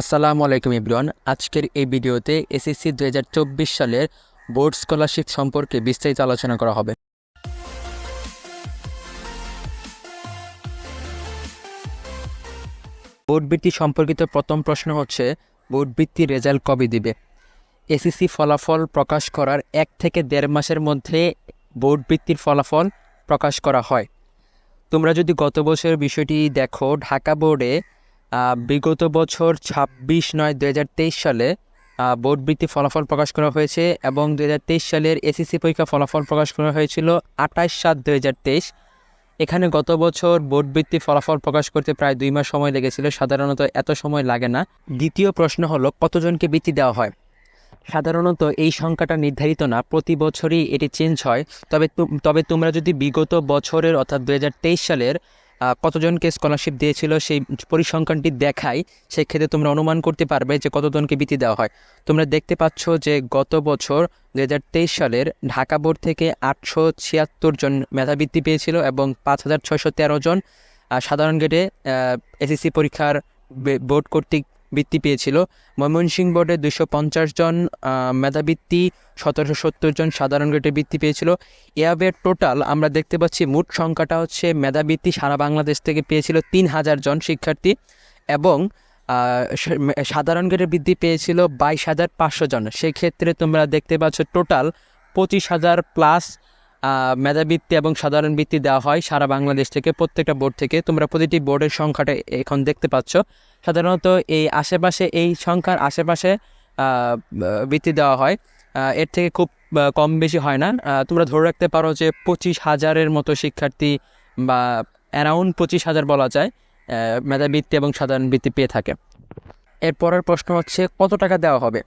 আসসালামু আলাইকুম ইব্রান আজকের এই ভিডিওতে এসএসসি দু হাজার চব্বিশ সালের বোর্ড স্কলারশিপ সম্পর্কে বিস্তারিত আলোচনা করা হবে। বোর্ড বৃত্তি সম্পর্কিত প্রথম প্রশ্ন হচ্ছে, বোর্ড বৃত্তি রেজাল্ট কবে দিবে? এসএসসি ফলাফল প্রকাশ করার এক থেকে দেড় মাসের মধ্যে বোর্ড বৃত্তির ফলাফল প্রকাশ করা হয়। তোমরা যদি গত বছরের বিষয়টি দেখো, ঢাকা বোর্ডে বিগত বছর ছাব্বিশ নয় দু সালে বোর্ড বৃত্তি ফলাফল প্রকাশ করা হয়েছে এবং দু হাজার তেইশ সালের এসএসসি পরীক্ষা ফলাফল প্রকাশ করা হয়েছিল আঠাশ সাত দু এখানে গত বছর বোর্ড বৃত্তি ফলাফল প্রকাশ করতে প্রায় দুই মাস সময় লেগেছিল, সাধারণত এত সময় লাগে না। দ্বিতীয় প্রশ্ন হলো, কতজনকে বৃত্তি দেওয়া হয়? সাধারণত এই সংখ্যাটা নির্ধারিত না, প্রতি বছরই এটি চেঞ্জ হয়। তবে তবে তোমরা যদি বিগত বছরের অর্থাৎ দুহাজার তেইশ সালের কতজনকে স্কলারশিপ দিয়েছিল সেই পরিসংখ্যানটি দেখায়, সেক্ষেত্রে তোমরা অনুমান করতে পারবে যে কতজনকে বৃত্তি দেওয়া হয়। তোমরা দেখতে পাচ্ছ যে গত বছর দু হাজার তেইশ সালের ঢাকা বোর্ড থেকে আটশো ছিয়াত্তর জন মেধাবৃত্তি পেয়েছিল এবং পাঁচ হাজার ছয়শো তেরো জন সাধারণ গেটে এসএসসি পরীক্ষার বোর্ড কর্তৃক বৃত্তি পেয়েছিল। ময়মনসিংহ বোর্ডে দুশো পঞ্চাশ জন মেধাবৃত্তি, সতেরোশো সত্তর জন সাধারণ গ্রেডে বৃত্তি পেয়েছিল। এভাবে টোটাল আমরা দেখতে পাচ্ছি মোট সংখ্যাটা হচ্ছে মেধাবৃত্তি সারা বাংলাদেশ থেকে পেয়েছিল তিন হাজার জন শিক্ষার্থী এবং সাধারণ গ্রেডের বৃদ্ধি পেয়েছিল বাইশ হাজার পাঁচশো জন। সেক্ষেত্রে তোমরা দেখতে পাচ্ছ টোটাল পঁচিশ হাজার প্লাস মেধাবৃত্তি এবং সাধারণ বৃত্তি দেওয়া হয় সারা বাংলাদেশ থেকে, প্রত্যেকটা বোর্ড থেকে। তোমরা প্রতিটি বোর্ডের সংখ্যাটা এখন দেখতে পাচ্ছ। সাধারণত এই আশেপাশে, এই সংখ্যার আশেপাশে বৃত্তি দেওয়া হয়। এর থেকে খুব কম বেশি হয় না। তোমরা ধরে রাখতে পারো যে পঁচিশ হাজারের মতো শিক্ষার্থী বা অ্যারাউন্ড পঁচিশ হাজার বলা যায় মেধাবৃত্তি এবং সাধারণ বৃত্তি পেয়ে থাকে। এর পরের প্রশ্ন হচ্ছে, কত টাকা দেওয়া হবে?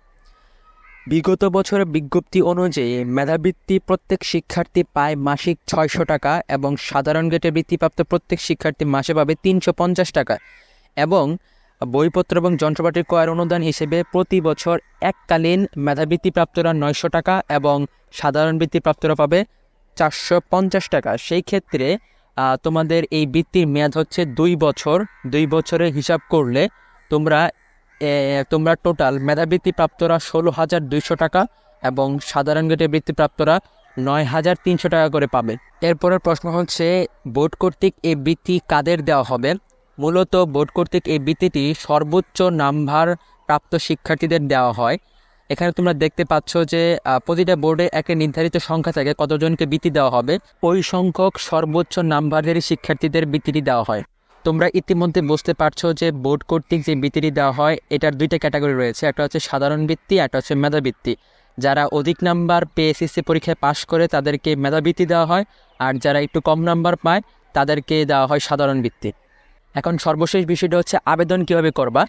বিগত বছরের বিজ্ঞপ্তি অনুযায়ী মেধাবৃত্তি প্রত্যেক শিক্ষার্থী পায় মাসিক ছয়শো টাকা এবং সাধারণ গেটে বৃত্তিপ্রাপ্ত প্রত্যেক শিক্ষার্থী মাসে পাবে তিনশো পঞ্চাশ টাকা এবং বইপত্র এবং যন্ত্রপাতির ক্রয়ের অনুদান হিসেবে প্রতি বছর এককালীন মেধাবৃত্তিপ্রাপ্তরা নয়শো টাকা এবং সাধারণ বৃত্তিপ্রাপ্তরা পাবে চারশো পঞ্চাশ টাকা। সেই ক্ষেত্রে তোমাদের এই বৃত্তির মেয়াদ হচ্ছে দুই বছর। দুই বছরের হিসাব করলে তোমরা তোমরা টোটাল মেধাবৃত্তি প্রাপ্তরা ষোলো হাজার দুইশো টাকা এবং সাধারণ গেটে বৃত্তিপ্রাপ্তরা নয় হাজার তিনশো টাকা করে পাবে। এরপরের প্রশ্ন হচ্ছে, বোর্ড কর্তৃক এই বৃত্তি কাদের দেওয়া হবে? মূলত বোর্ড কর্তৃক এই বৃত্তিটি সর্বোচ্চ নাম্বার প্রাপ্ত শিক্ষার্থীদের দেওয়া হয়। এখানে তোমরা দেখতে পাচ্ছ যে প্রতিটা বোর্ডে একটা নির্ধারিত সংখ্যা থাকে কতজনকে বৃত্তি দেওয়া হবে? ওই সংখ্যক সর্বোচ্চ নাম্বারের শিক্ষার্থীদের বৃত্তিটি দেওয়া হয়। তোমরা ইতিমধ্যে বুঝতে পারছ যে বোর্ড কর্তৃক যে বৃত্তিটি দেওয়া হয়, এটার দুইটা ক্যাটাগরি রয়েছে। একটা হচ্ছে সাধারণ বৃত্তি, একটা হচ্ছে মেধাবৃত্তি। যারা অধিক নাম্বার পেয়ে এসএসসি পরীক্ষায় পাশ করে, তাদেরকে মেধাবৃত্তি দেওয়া হয়। আর যারা একটু কম নাম্বার পায়, তাদেরকে দেওয়া হয় সাধারণ বৃত্তি। এখন সর্বশেষ বিষয়টা হচ্ছে আবেদন কীভাবে করবা?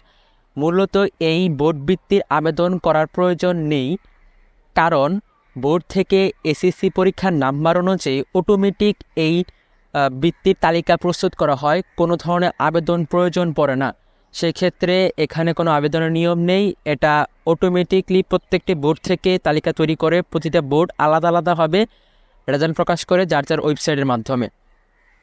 মূলত এই বোর্ড বৃত্তির আবেদন করার প্রয়োজন নেই, কারণ বোর্ড থেকে এসএসসি পরীক্ষার নাম্বার অনুযায়ী অটোমেটিক এই বৃত্তির তালিকা প্রস্তুত করা হয়, কোনো ধরনের আবেদন প্রয়োজন পড়ে না। সেক্ষেত্রে এখানে কোনো আবেদনের নিয়ম নেই, এটা অটোমেটিকলি প্রত্যেকটি বোর্ড থেকে তালিকা তৈরি করে প্রতিটা বোর্ড আলাদা আলাদাভাবে রেজাল্ট প্রকাশ করে যার যার ওয়েবসাইটের মাধ্যমে।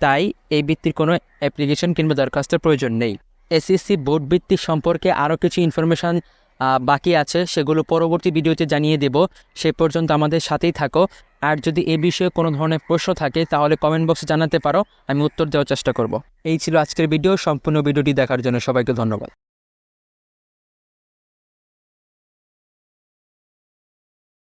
তাই এই বৃত্তির কোনো অ্যাপ্লিকেশন কিংবা দরখাস্তের প্রয়োজন নেই। এসএসসি বোর্ড বৃত্তি সম্পর্কে আরও কিছু ইনফরমেশান বাকি আছে, সেগুলো পরবর্তী ভিডিওতে জানিয়ে দেব। সে পর্যন্ত আমাদের সাথেই থাকো। আর যদি এ বিষয়ে কোনো ধরনের প্রশ্ন থাকে, তাহলে কমেন্ট বক্সে জানাতে পারো। আমি উত্তর দেওয়ার চেষ্টা করব। এই ছিল আজকের ভিডিও। সম্পূর্ণ ভিডিওটি দেখার জন্য সবাইকে ধন্যবাদ।